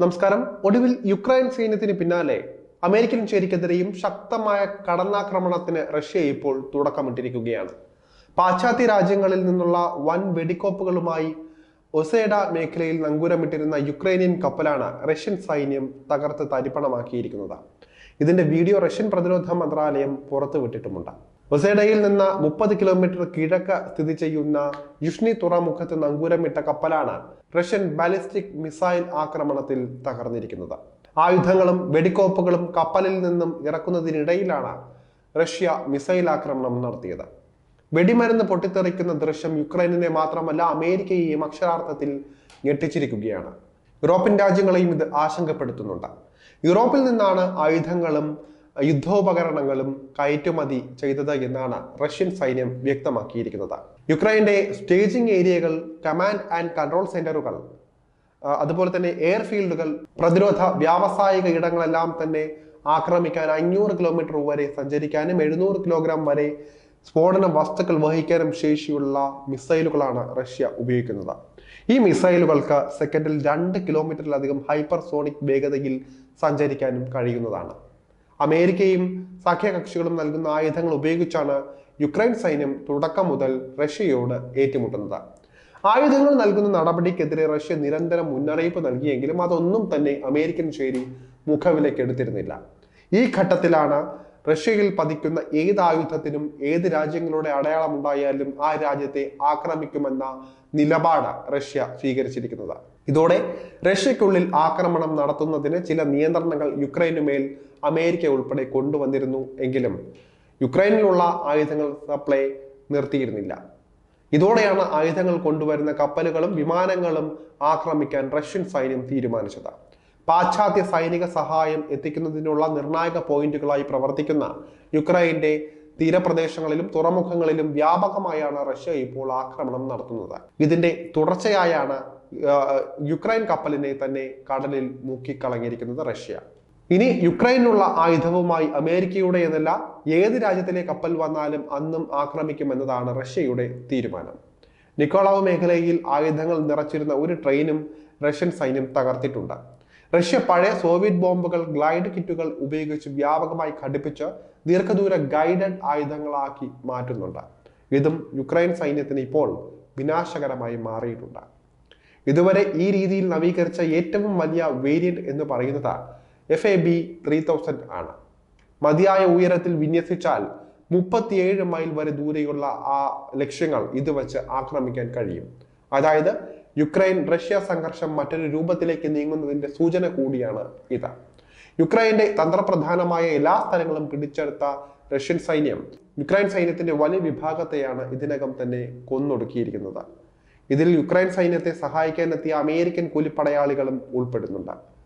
നമസ്കാരം. ഒടുവിൽ യുക്രൈൻ സൈന്യത്തിന് പിന്നാലെ അമേരിക്കൻ ചേരിക്കെതിരെയും ശക്തമായ കടന്നാക്രമണത്തിന് റഷ്യ ഇപ്പോൾ തുടക്കമിട്ടിരിക്കുകയാണ്. പാശ്ചാത്യ രാജ്യങ്ങളിൽ നിന്നുള്ള വൻ വെടിക്കോപ്പുകളുമായി ഒസേഡ മേഖലയിൽ നങ്കൂരമിട്ടിരുന്ന യുക്രൈനിയൻ കപ്പലാണ് റഷ്യൻ സൈന്യം തകർത്ത് തരിപ്പണമാക്കിയിരിക്കുന്നത്. ഇതിന്റെ വീഡിയോ റഷ്യൻ പ്രതിരോധ മന്ത്രാലയം പുറത്തുവിട്ടിട്ടുമുണ്ട്. ഒസേഡയിൽ നിന്ന് മുപ്പത് കിലോമീറ്റർ കിഴക്ക് സ്ഥിതി ചെയ്യുന്ന യുഷ്നി തുറമുഖത്ത് നങ്കൂരമിട്ട കപ്പലാണ് റഷ്യൻ ബാലിസ്റ്റിക് മിസൈൽ ആക്രമണത്തിൽ തകർന്നിരിക്കുന്നത്. ആയുധങ്ങളും വെടിക്കോപ്പുകളും കപ്പലിൽ നിന്നും ഇറക്കുന്നതിനിടയിലാണ് റഷ്യ മിസൈൽ ആക്രമണം നടത്തിയത്. വെടിമരുന്ന് പൊട്ടിത്തെറിക്കുന്ന ദൃശ്യം യുക്രൈനിനെ മാത്രമല്ല അമേരിക്കയെയും അക്ഷരാർത്ഥത്തിൽ ഞെട്ടിച്ചിരിക്കുകയാണ്. യൂറോപ്യൻ രാജ്യങ്ങളെയും ഇത് ആശങ്കപ്പെടുത്തുന്നുണ്ട്. യൂറോപ്പിൽ നിന്നാണ് ആയുധങ്ങളും യുദ്ധോപകരണങ്ങളും കയറ്റുമതി ചെയ്തത് എന്നാണ് റഷ്യൻ സൈന്യം വ്യക്തമാക്കിയിരിക്കുന്നത്. യുക്രൈന്റെ സ്റ്റേജിംഗ് ഏരിയകൾ കമാൻഡ് ആൻഡ് കൺട്രോൾ സെന്ററുകൾ അതുപോലെ തന്നെ എയർഫീൽഡുകൾ പ്രതിരോധ വ്യാവസായിക ഇടങ്ങളെല്ലാം തന്നെ ആക്രമിക്കാൻ അഞ്ഞൂറ് കിലോമീറ്റർ വരെ സഞ്ചരിക്കാനും എഴുന്നൂറ് കിലോഗ്രാം വരെ സ്ഫോടന വസ്തുക്കൾ വഹിക്കാനും ശേഷിയുള്ള മിസൈലുകളാണ് റഷ്യ ഉപയോഗിക്കുന്നത്. ഈ മിസൈലുകൾക്ക് സെക്കൻഡിൽ രണ്ട് കിലോമീറ്ററിലധികം ഹൈപ്പർസോണിക് വേഗതയിൽ സഞ്ചരിക്കാനും കഴിയുന്നതാണ്. അമേരിക്കയും സഖ്യകക്ഷികളും നൽകുന്ന ആയുധങ്ങൾ ഉപയോഗിച്ചാണ് യുക്രൈൻ സൈന്യം തുടക്കം മുതൽ റഷ്യയോട് ഏറ്റുമുട്ടുന്നത്. ആയുധങ്ങൾ നൽകുന്ന നടപടിക്കെതിരെ റഷ്യ നിരന്തരം മുന്നറിയിപ്പ് നൽകിയെങ്കിലും അതൊന്നും തന്നെ അമേരിക്കൻ ചേരി മുഖവിലക്കെടുത്തിരുന്നില്ല ഈ ഘട്ടത്തിലാണ് റഷ്യയിൽ പതിക്കുന്ന ഏത് ആയുധത്തിനും ഏത് രാജ്യങ്ങളുടെ അടയാളം ഉണ്ടായാലും ആ രാജ്യത്തെ ആക്രമിക്കുമെന്ന നിലപാട് റഷ്യ സ്വീകരിച്ചിരിക്കുന്നത്. ഇതോടെ റഷ്യക്കുള്ളിൽ ആക്രമണം നടത്തുന്നതിന് ചില നിയന്ത്രണങ്ങൾ യുക്രൈനുമേൽ അമേരിക്ക ഉൾപ്പെടെ കൊണ്ടുവന്നിരുന്നു എങ്കിലും യുക്രൈനിലുള്ള ആയുധങ്ങൾ സപ്ലൈ നിർത്തിയിരുന്നില്ല. ഇതോടെയാണ് ആയുധങ്ങൾ കൊണ്ടുവരുന്ന കപ്പലുകളും വിമാനങ്ങളും ആക്രമിക്കാൻ റഷ്യൻ സൈന്യം തീരുമാനിച്ചത്. പാശ്ചാത്യ സൈനിക സഹായം എത്തിക്കുന്നതിനുള്ള നിർണായക പോയിന്റുകളായി പ്രവർത്തിക്കുന്ന യുക്രൈന്റെ തീരപ്രദേശങ്ങളിലും തുറമുഖങ്ങളിലും വ്യാപകമായാണ് റഷ്യ ഇപ്പോൾ ആക്രമണം നടത്തുന്നത്. ഇതിന്റെ തുടർച്ചയായാണ് യുക്രൈൻ കപ്പലിനെ തന്നെ കടലിൽ മുക്കിക്കളഞ്ഞിരിക്കുന്നത് റഷ്യ. ഇനി യുക്രൈനിലുള്ള ആയുധവുമായി അമേരിക്കയുടെ എന്നല്ല ഏത് രാജ്യത്തിലെ കപ്പൽ വന്നാലും അന്നും ആക്രമിക്കുമെന്നതാണ് റഷ്യയുടെ തീരുമാനം. നിക്കോളാവ് മേഖലയിൽ ആയുധങ്ങൾ നിറച്ചിരുന്ന ഒരു ട്രെയിനും റഷ്യൻ സൈന്യം തകർത്തിട്ടുണ്ട്. റഷ്യ പഴയ സോവിയറ്റ് ബോംബുകൾ ഗ്ലൈഡ് കിറ്റുകൾ ഉപയോഗിച്ച് വ്യാപകമായി ഘടിപ്പിച്ച് ദീർഘദൂര ഗൈഡഡ് ആയുധങ്ങളാക്കി മാറ്റുന്നുണ്ട്. ഇതും യുക്രൈൻ സൈന്യത്തിന് ഇപ്പോൾ വിനാശകരമായി മാറിയിട്ടുണ്ട്. ഇതുവരെ ഈ രീതിയിൽ നവീകരിച്ച ഏറ്റവും വലിയ വേരിയന്റ് എന്ന് പറയുന്നത് F A B three thousand ആണ്. മതിയായ ഉയരത്തിൽ വിന്യസിച്ചാൽ മുപ്പത്തിയേഴ് മൈൽ വരെ ദൂരെയുള്ള ആ ലക്ഷ്യങ്ങൾ ഇത് വെച്ച് ആക്രമിക്കാൻ കഴിയും. അതായത് യുക്രൈൻ റഷ്യ സംഘർഷം മറ്റൊരു രൂപത്തിലേക്ക് നീങ്ങുന്നതിന്റെ സൂചന കൂടിയാണ് ഇത്. യുക്രൈന്റെ തന്ത്രപ്രധാനമായ എല്ലാ സ്ഥലങ്ങളും പിടിച്ചെടുത്ത റഷ്യൻ സൈന്യം യുക്രൈൻ സൈന്യത്തിന്റെ വലിയ വിഭാഗത്തെയാണ് ഇതിനകം തന്നെ കൊന്നൊടുക്കിയിരിക്കുന്നത്. ഇതിൽ യുക്രൈൻ സൈന്യത്തെ സഹായിക്കാനെത്തിയ അമേരിക്കൻ കൂലിപ്പടയാളികളും ഉൾപ്പെടുന്നുണ്ട്.